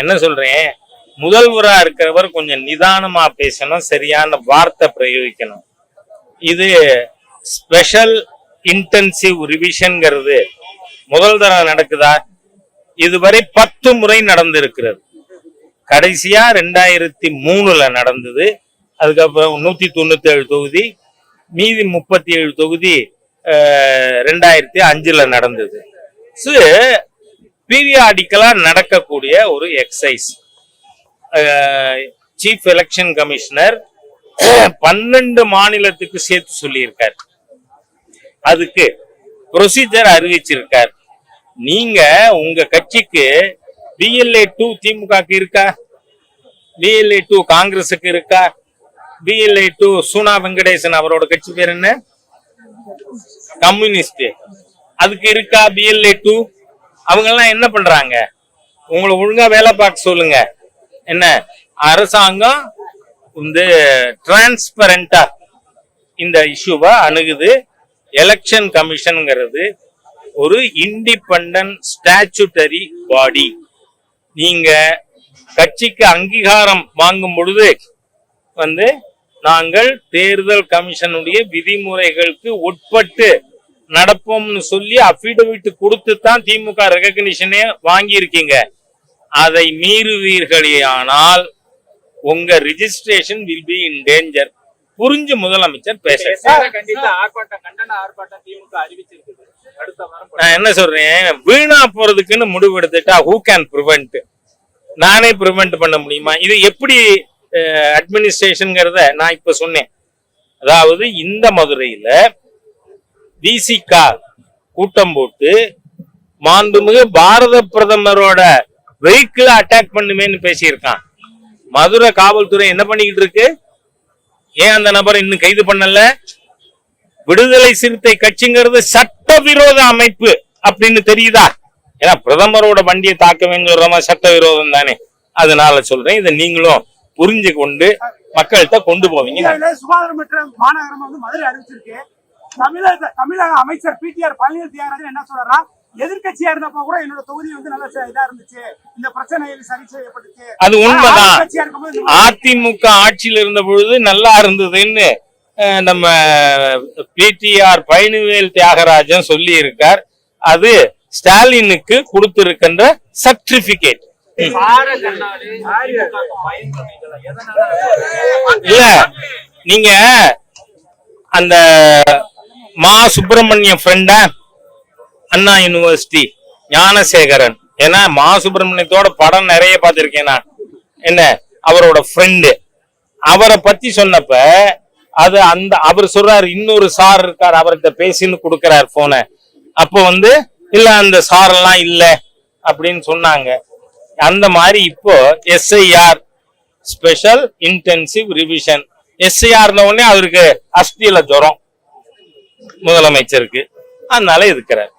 நான் என்ன சொல்றேன்? முதல்வரா இருக்கிறவர் கொஞ்சம் நிதானமா பேசணும் சரியான வார்த்தை பிரயோகிக்கணும். இது ஸ்பெஷல் இன்டென்சிவ் ரிவிஷன்ங்கிறது முதல் தடவை நடக்குதா? இதுவரை பத்து முறை நடந்திருக்கிறது. கடைசியா ரெண்டாயிரத்தி மூணுல நடந்தது. அதுக்கப்புறம் நூத்தி தொண்ணூத்தி ஏழு தொகுதி மீதி முப்பத்தி ஏழு தொகுதி ரெண்டாயிரத்தி அஞ்சுல நடந்தது. பீரியாடிக்கலா நடக்கக்கூடிய ஒரு எக்ஸசைஸ் சீஃப் எலெக்ஷன் கமிஷனர் பன்னெண்டு மாநிலத்துக்கு சேர்த்து சொல்லியிருக்கார். அதுக்கு ப்ரொசீஜர் அறிவிச்சிருக்கார். நீங்க உங்க கட்சிக்கு பிஎல்ஏ டூ திமுகக்கு இருக்கா? பிஎல்ஏ டூ காங்கிரஸுக்கு இருக்கா? பிஎல்ஏ டூ சூனா வெங்கடேசன் அவரோட கட்சி பேர் என்ன? கம்யூனிஸ்ட் அதுக்கு இருக்கா பிஎல்ஏ டூ அவங்கெல்லாம் என்ன பண்றாங்க? உங்களை ஒழுங்கா வேலை பார்க்க சொல்லுங்க. என்ன? அரசாங்கம் வந்து டிரான்ஸ்பரண்டா இந்த இஷ்யூவை அணுகுது. எலெக்ஷன் கமிஷனுங்கிறது ஒரு இண்டிபெண்ட் ஸ்டாச்சுட்டரி பாடி நீங்க கட்சிக்கு அங்கீகாரம் வாங்கும் பொழுது வந்து நாங்கள் தேர்தல் கமிஷனுடைய விதிமுறைகளுக்கு உட்பட்டு நடப்போம்னு சொல்லி அபிடவிட் கொடுத்து தான் திமுக ரெகக்னிஷனே வாங்கி இருக்கீங்க அதை மீறுவீர்களேயானால் உங்க registration will be in danger புரிஞ்சு முதலமைச்சர் பேச நான் என்ன சொல்றேன்? வீணா போறதுக்குன்னு முடிவு எடுத்துட்டா ஹூ கேன் ப்ரிவென்ட் நானே ப்ரிவென்ட் பண்ண முடியுமா? இது எப்படி அட்மினிஸ்ட்ரேஷன்ங்கிறத நான் இப்ப சொன்னேன். அதாவது இந்த மதுரையில விசிகா கூட்டம் போட்டு மாண்புமிகு பாரத பிரதமரோட வெஹிக்கிள் அட்டாக் பண்ணுமேன்னு பேசியிருக்கான். மதுரை காவல்துறை என்ன பண்ணிக்கிட்டு இருக்கு? ஏன் அந்த நபரை இன்னும் கைது பண்ணல? விடுதலை சிறுத்தை கட்சிங்கிறது சட்டவிரோத அமைப்பு அப்படின்னு தெரியுதா? ஏன்னா பிரதமரோட வண்டியை தாக்கவேன்னு சொல்ற மாதிரி சட்டவிரோதம் தானே. அதனால சொல்றேன். இதை நீங்களும் புரிஞ்சு கொண்டு மக்கள்கிட்ட கொண்டு போவீங்க. தமிழக தமிழக அமைச்சர் பிடிஆர் பழனிவேல் தியாகராஜன் என்ன சொல்றாரா எதிர்க்கட்சியா இருந்தப்ப கூட என்னோட தொகுதி வந்து நல்ல இதா இருந்துச்சு. இந்த பிரச்சனை சரி செய்யப்பட்டுச்சு. அது உண்மைதான். அதிமுக ஆட்சியில் இருந்த பொழுது நல்லா இருந்ததுன்னு நம்ம பிடிஆர் பழனிவேல் தியாகராஜன் சொல்லி இருக்கார் அது ஸ்டாலினுக்கு கொடுத்திருக்கின்ற சர்டிபிகேட். இல்ல நீங்க அந்த மா சுப்பிரமணியம் ஃப்ரெண்டா அண்ணா யூனிவர்சிட்டி ஞானசேகரன். ஏன்னா மா சுப்பிரமணியத்தோட படம் நிறைய பார்த்திருக்கேன் நான். என்ன? அவரோட ஃப்ரெண்டு அவரை பத்தி சொன்னப்ப அது அந்த அவர் சொல்றாரு இன்னொரு சார் இருக்கார் அவர்கிட்ட பேசின்னு கொடுக்குறாரு போனை அப்போ வந்து இல்ல அந்த சார் எல்லாம் இல்ல அப்படின்னு சொன்னாங்க. அந்த மாதிரி இப்போ எஸ்ஐஆர் ஸ்பெஷல் இன்டென்சிவ் ரிவிஷன் எஸ்ஐஆர்ன உடனே அவருக்கு அஸ்தியில ஜுரம். முதலமைச்சருக்கு அதனால இருக்கிறார்